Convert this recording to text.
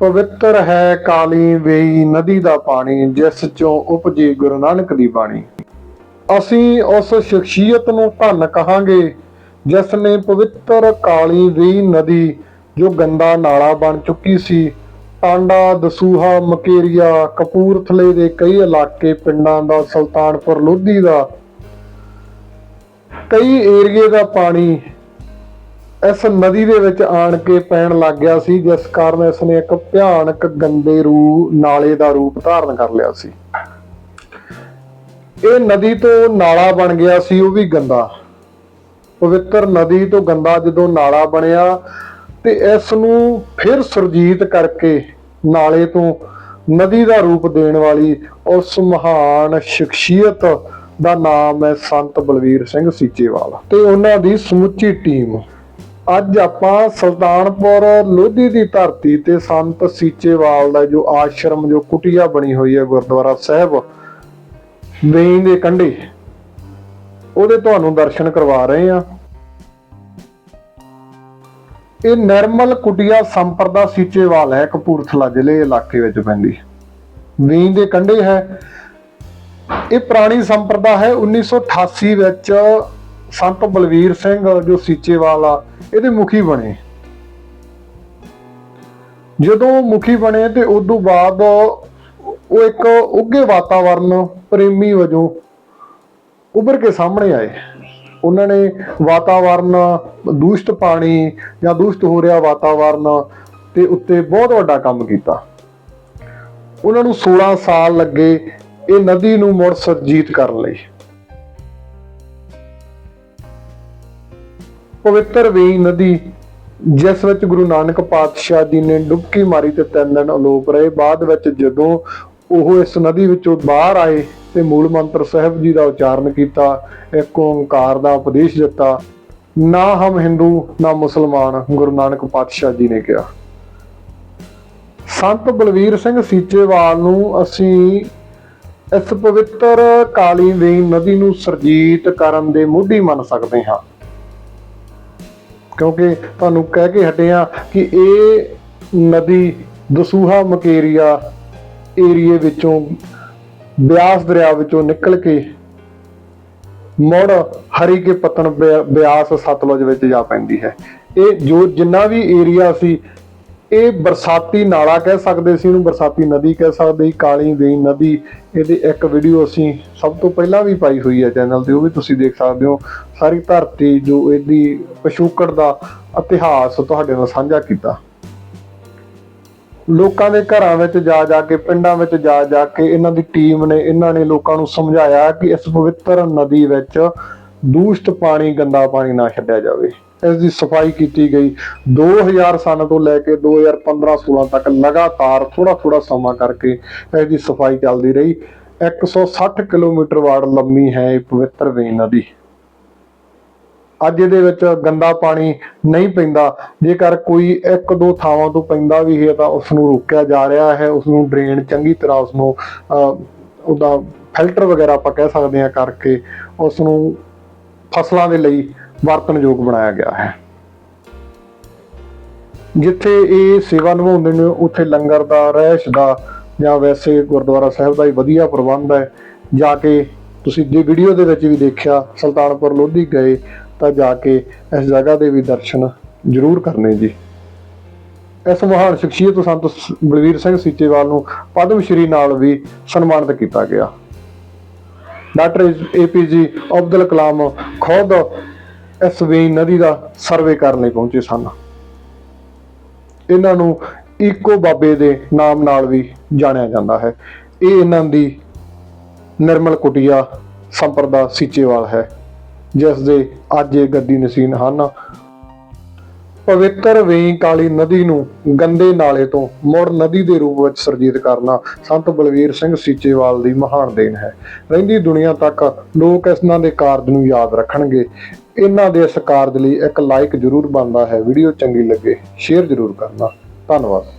ਪਵਿੱਤਰ ਹੈ ਕਾਲੀ ਵੇਈ ਨਦੀ ਦਾ ਪਾਣੀ, ਜਿਸ ਚੋਂ ਉਪਜੀ ਗੁਰੂ ਨਾਨਕ ਦੀ ਬਾਣੀ। ਅਸੀਂ ਉਸ ਸ਼ਖਸੀਅਤ ਨੂੰ ਧੰਨ ਕਹਾਂਗੇ, ਜਿਸ ਨੇ ਪਵਿੱਤਰ ਕਾਲੀ ਵੇਈ ਨਦੀ, ਜੋ ਗੰਦਾ ਨਾਲਾ ਬਣ ਚੁੱਕੀ ਸੀ ਟਾਂਡਾ ਦਸੂਹਾ, ਮਕੇਰੀਆ, ਕਪੂਰਥਲੇ ਦੇ ਕਈ ਇਲਾਕੇ ਪਿੰਡਾਂ ਦਾ, ਸੁਲਤਾਨਪੁਰ ਲੋਧੀ ਦਾ, ਕਈ ਏਰੀਏ ਦਾ ਪਾਣੀ ਇਸ ਨਦੀ ਦੇ ਵਿੱਚ ਆਣ ਕੇ ਪੈਣ ਲੱਗ ਗਿਆ ਸੀ, ਜਿਸ ਕਾਰਨ ਇਸ ਨੇ ਇੱਕ ਭਿਆਨਕ ਗੰਦੇ ਰੂ ਨਾਲੇ ਦਾ ਰੂਪ ਧਾਰਨ ਕਰ ਲਿਆ ਸੀ। ਇਹ ਨਦੀ ਤੋਂ ਨਾਲਾ ਬਣ ਗਿਆ ਸੀ, ਉਹ ਵੀ ਗੰਦਾ। ਪਵਿੱਤਰ ਨਦੀ ਤੋਂ ਗੰਦਾ ਜਦੋਂ ਨਾਲਾ ਬਣਿਆ ਤੇ ਇਸ ਨੂੰ ਫਿਰ ਸੁਰਜੀਤ ਕਰਕੇ ਨਾਲੇ ਤੋਂ ਨਦੀ ਦਾ ਰੂਪ ਦੇਣ ਵਾਲੀ ਉਸ ਮਹਾਨ ਸ਼ਖਸੀਅਤ ਦਾ ਨਾਮ ਹੈ ਸੰਤ ਬਲਵੀਰ ਸਿੰਘ ਸੀਚੇਵਾਲ ਤੇ ਉਹਨਾਂ ਦੀ ਸਮੁੱਚੀ ਟੀਮ। ਅੱਜ ਆਪਾਂ ਸੁਲਤਾਨਪੁਰ ਲੋਧੀ ਦੀ ਧਰਤੀ ਤੇ ਸੰਤ ਸੀਚੇਵਾਲ ਦਾ ਜੋ ਆਸ਼ਰਮ, ਜੋ ਕੁਟੀਆ ਬਣੀ ਹੋਈ ਹੈ ਗੁਰਦੁਆਰਾ ਸਾਹਿਬ ਵੇਈ ਦੇ ਕੰਢੇ, ਉਹਦੇ ਤੁਹਾਨੂੰ ਦਰਸ਼ਨ ਕਰਵਾ ਰਹੇ ਆ ਇਹ ਨਿਰਮਲ ਕੁਟੀਆ ਸੰਪਰਦਾ ਸੀਚੇਵਾਲ ਹੈ ਕਪੂਰਥਲਾ ਜ਼ਿਲ੍ਹੇ ਇਲਾਕੇ ਵਿੱਚ ਪੈਂਦੀ। ਵੇਈ ਦੇ ਕੰਢੇ ਹੈ। ਇਹ ਪੁਰਾਣੀ ਸੰਪਰਦਾ ਹੈ। 1988 ਵਿੱਚ ਸੰਤ ਬਲਵੀਰ ਸਿੰਘ ਜੋ ਸੀਚੇਵਾਲ ਆ ਇਹਦੇ ਮੁਖੀ ਬਣੇ। ਜਦੋਂ ਮੁਖੀ ਬਣੇ ਤੇ ਉਸ ਤੋਂ ਬਾਅਦ ਉਹ ਇੱਕ ਉੱਗੇ ਵਾਤਾਵਰਨ ਪ੍ਰੇਮੀ ਵਜੋਂ ਉੱਭਰ ਕੇ ਸਾਹਮਣੇ ਆਏ। ਉਹਨਾਂ ਨੇ ਵਾਤਾਵਰਨ ਦੂਸ਼ਿਤ ਪਾਣੀ ਜਾਂ ਦੂਸ਼ਿਤ ਹੋ ਰਿਹਾ ਵਾਤਾਵਰਨ ਤੇ ਉੱਤੇ ਬਹੁਤ ਵੱਡਾ ਕੰਮ ਕੀਤਾ। ਉਹਨਾਂ ਨੂੰ 16 ਸਾਲ ਲੱਗੇ ਇਹ ਨਦੀ ਨੂੰ ਮੁੜ ਸਰਜੀਤ ਕਰਨ ਲਈ। ਪਵਿੱਤਰ ਵੇਈ ਨਦੀ, ਜਿਸ ਵਿੱਚ ਗੁਰੂ ਨਾਨਕ ਪਾਤਸ਼ਾਹ ਜੀ ਨੇ ਡੁਬਕੀ ਮਾਰੀ ਤੇ ਤਿੰਨ ਦਿਨ ਅਲੋਪ ਰਹੇ। ਬਾਅਦ ਵਿੱਚ ਜਦੋਂ ਉਹ ਇਸ ਨਦੀ ਵਿੱਚੋਂ ਬਾਹਰ ਆਏ ਤੇ ਮੂਲ ਮੰਤਰ ਸਾਹਿਬ ਜੀ ਦਾ ਉਚਾਰਨ ਕੀਤਾ, ਇੱਕ ਓੰਕਾਰ ਦਾ ਉਪਦੇਸ਼ ਦਿੱਤਾ, ਨਾ ਹਮ ਹਿੰਦੂ, ਨਾ ਮੁਸਲਮਾਨ, ਗੁਰੂ ਨਾਨਕ ਪਾਤਸ਼ਾਹ ਜੀ ਨੇ ਕਿਹਾ। ਸੰਤ ਬਲਵੀਰ ਸਿੰਘ ਸੀਚੇਵਾਲ ਨੂੰ ਅਸੀਂ ਇਸ ਪਵਿੱਤਰ ਕਾਲੀ ਵੇਈ ਨਦੀ ਨੂੰ ਸਰਜੀਤ ਕਰਨ ਦੇ ਮੋਢੀ ਮੰਨ ਸਕਦੇ ਹਾਂ। ਕਿਉਂਕਿ ਤੁਹਾਨੂੰ ਕਹਿ ਕੇ ਹਟੇ ਆ ਕਿ ਇਹ ਨਦੀ ਦਸੂਹਾ ਮਕੇਰੀਆ ਏਰੀਏ ਵਿੱਚੋਂ, ਬਿਆਸ ਦਰਿਆ ਵਿੱਚੋਂ ਨਿਕਲ ਕੇ ਮੁੜ ਹਰੀ ਕੇ ਪਤਨ ਬਿਆ- ਬਿਆਸ ਸਤਲੁਜ ਵਿੱਚ ਜਾ ਪੈਂਦੀ ਹੈ। ਇਹ ਜੋ ਜਿੰਨਾ ਵੀ ਏਰੀਆ ਸੀ ਇਹ ਬਰਸਾਤੀ ਨਾਲਾ ਕਹਿ ਸਕਦੇ ਸੀ ਇਹਨੂੰ, ਬਰਸਾਤੀ ਨਦੀ ਕਹਿ ਸਕਦੇ ਸੀ, ਕਾਲੀ ਵੇਈ ਨਦੀ। ਇਹਦੀ ਇੱਕ ਵੀਡੀਓ ਅਸੀਂ ਸਭ ਤੋਂ ਪਹਿਲਾਂ ਵੀ ਪਾਈ ਹੋਈ ਹੈ ਚੈਨਲ ਤੇ, ਉਹ ਵੀ ਤੁਸੀਂ ਦੇਖ ਸਕਦੇ ਹੋ। ਸਾਰੀ ਧਰਤੀ ਜੋ ਇਹਦੀ ਪਸ਼ੂਕੜ ਦਾ ਇਤਿਹਾਸ ਤੁਹਾਡੇ ਨਾਲ ਸਾਂਝਾ ਕੀਤਾ। ਲੋਕਾਂ ਦੇ ਘਰਾਂ ਵਿੱਚ ਜਾ ਜਾ ਕੇ, ਪਿੰਡਾਂ ਵਿੱਚ ਜਾ ਜਾ ਕੇ ਇਹਨਾਂ ਦੀ ਟੀਮ ਨੇ, ਇਹਨਾਂ ਨੇ ਲੋਕਾਂ ਨੂੰ ਸਮਝਾਇਆ ਕਿ ਇਸ ਪਵਿੱਤਰ ਨਦੀ ਵਿੱਚ ਦੂਸ਼ਤ ਪਾਣੀ ਗੰਦਾ ਪਾਣੀ ਨਾ ਛੱਡਿਆ ਜਾਵੇ। ਇਸ ਦੀ ਸਫ਼ਾਈ ਕੀਤੀ ਗਈ। 2000 ਸਨ ਤੋਂ ਲੈ ਕੇ 2015-16 ਤੱਕ ਲਗਾਤਾਰ ਥੋੜਾ ਥੋੜਾ ਸਮਾਂ ਕਰਕੇ ਇਸ ਦੀ ਸਫ਼ਾਈ ਚੱਲਦੀ ਰਹੀ। 160 ਕਿਲੋਮੀਟਰ ਵਾਰ ਲੰਮੀ ਹੈ ਇਹ ਪਵਿੱਤਰ ਵੇਈ ਨਦੀ। ਅੱਜ ਇਹਦੇ ਵਿੱਚ ਗੰਦਾ ਪਾਣੀ ਨਹੀਂ ਪੈਂਦਾ। ਜੇਕਰ ਕੋਈ ਇੱਕ ਦੋ ਥਾਵਾਂ ਤੋਂ ਪੈਂਦਾ ਵੀ ਹੈ ਤਾਂ ਉਸ ਨੂੰ ਰੋਕਿਆ ਜਾ ਰਿਹਾ ਹੈ। ਉਸ ਨੂੰ ਡਰੇਨ ਚੰਗੀ ਤਰ੍ਹਾਂ ਉਸ ਨੂੰ ਅਹ, ਉਹਦਾ ਫਿਲਟਰ ਵਗੈਰਾ ਆਪਾਂ ਕਹਿ ਸਕਦੇ ਹਾਂ ਕਰਕੇ ਉਸ ਨੂੰ ਫਸਲਾਂ ਦੇ ਲਈ ਵਰਤਣਯੋਗ ਬਣਾਇਆ ਗਿਆ ਹੈ। ਜਿੱਥੇ ਇਹ ਸੇਵਾ ਨਿਭਾਉਂਦੇ ਨੇ, ਉੱਥੇ ਲੰਗਰ ਦਾ, ਰਹਿਸ਼ ਦਾ ਜਾਂ ਵੈਸੇ ਗੁਰਦੁਆਰਾ ਸਾਹਿਬ ਦਾ ਹੀ ਵਧੀਆ ਪ੍ਰਬੰਧ ਹੈ। ਜਾ ਕੇ ਤੁਸੀਂ ਜੇ ਵੀਡੀਓ ਦੇ ਵਿੱਚ ਵੀ ਦੇਖਿਆ, ਸੁਲਤਾਨਪੁਰ ਲੋਧੀ ਗਏ, ਤਾਂ ਜਾ ਕੇ ਇਸ ਜਗ੍ਹਾ ਦੇ ਵੀ ਦਰਸ਼ਨ ਜ਼ਰੂਰ ਕਰਨੇ ਜੀ। ਇਸ ਮਹਾਨ ਸ਼ਖਸੀਅਤ ਸੰਤ ਸ- ਬਲਵੀਰ ਸਿੰਘ ਸੀਚੇਵਾਲ ਨੂੰ ਪਦਮ ਸ਼੍ਰੀ ਨਾਲ ਵੀ ਸਨਮਾਨਿਤ ਕੀਤਾ ਗਿਆ। ਡਾਕਟਰ ਏਪੀਜੀ ਅਬਦੁਲ ਕਲਾਮ ਖੁਦ ਇਸ ਵੇਈ ਨਦੀ ਦਾ ਸਰਵੇ ਕਰਨ ਲਈ ਪਹੁੰਚੇ ਸਨ। ਇਹਨਾਂ ਨੂੰ ਈਕੋ ਬਾਬੇ ਦੇ ਨਾਮ ਨਾਲ ਵੀ ਜਾਣਿਆ ਜਾਂਦਾ ਹੈ। ਇਹ ਇਹਨਾਂ ਦੀ ਨਿਰਮਲ ਕੁਟੀਆ ਸੰਪਰਦਾ ਸੀਚੇਵਾਲ ਹੈ, ਜਿਸ ਦੇ ਅੱਜ ਇਹ ਗੱਦੀ ਨਸੀਨ ਹਨ। ਪਵਿੱਤਰ ਵੇਈ ਕਾਲੀ ਨਦੀ ਨੂੰ ਗੰਦੇ ਨਾਲੇ ਤੋਂ ਮੁੜ ਨਦੀ ਦੇ ਰੂਪ ਵਿੱਚ ਸਰਜੀਤ ਕਰਨਾ ਸੰਤ ਬਲਵੀਰ ਸਿੰਘ ਸੀਚੇਵਾਲ ਦੀ ਮਹਾਨ ਦੇਣ ਹੈ। ਰਹਿੰਦੀ ਦੁਨੀਆ ਤੱਕ ਲੋਕ ਇਹਨਾਂ ਦੇ ਕਾਰਜ ਨੂੰ ਯਾਦ ਰੱਖਣਗੇ। ਇਹਨਾਂ ਦੇ ਇਸ ਕਾਰਜ ਲਈ ਇੱਕ ਲਾਈਕ ਜ਼ਰੂਰ ਬਣਦਾ ਹੈ। ਵੀਡੀਓ ਚੰਗੀ ਲੱਗੇ ਸ਼ੇਅਰ ਜ਼ਰੂਰ ਕਰਨਾ। ਧੰਨਵਾਦ।